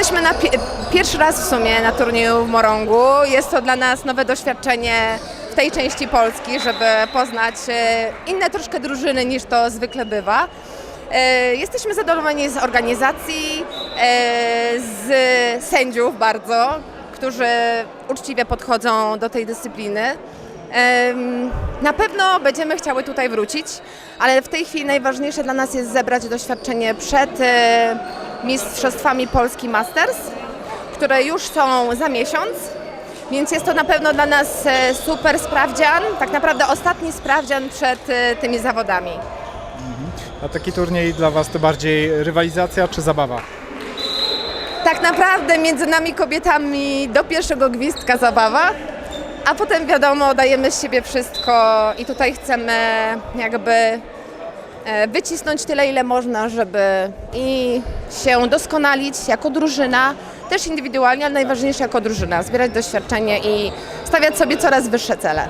Jesteśmy na pi- pierwszy raz w sumie na turnieju w Morągu. Jest to dla nas nowe doświadczenie w tej części Polski, żeby poznać e, inne troszkę drużyny niż to zwykle bywa. E, Jesteśmy zadowoleni z organizacji, e, z sędziów bardzo, którzy uczciwie podchodzą do tej dyscypliny. Na pewno będziemy chciały tutaj wrócić, ale w tej chwili najważniejsze dla nas jest zebrać doświadczenie przed Mistrzostwami Polski Masters, które już są za miesiąc, więc jest to na pewno dla nas e, super sprawdzian, tak naprawdę ostatni sprawdzian przed e, tymi zawodami. A taki turniej dla Was to bardziej rywalizacja czy zabawa? Tak naprawdę między nami kobietami do pierwszego gwizdka zabawa, a potem wiadomo, dajemy z siebie wszystko i tutaj chcemy jakby E, wycisnąć tyle, ile można, żeby i się doskonalić jako drużyna, też indywidualnie, ale najważniejsze jako drużyna, zbierać doświadczenie i stawiać sobie coraz wyższe cele.